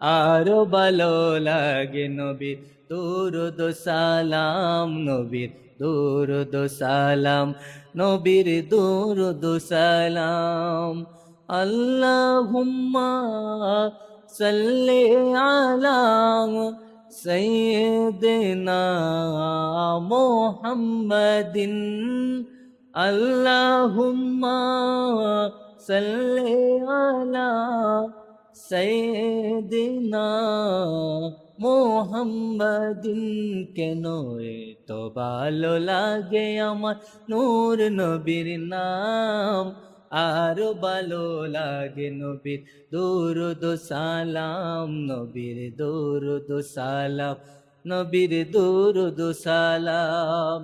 আরও ভালো লাগে নবীর দুরুদ সালাম নবীর দুরুদ সালাম নবীর, দুরুদ সালাম। আল্লাহুম্মা সাল্লি আলা সাইয়্যিদিনা মুহাম্মাদিন। আল্লাহুম্মা সাল্লি আলা সাইয়্যিদিনা মোহাম্মদিন কেন তো ভালো লাগে আমার নূর নবীর নাম আরও ভালো লাগে নবীর দুরুদ সালাম নবীর দুরুদ সালাম নবীর দুরুদ সালাম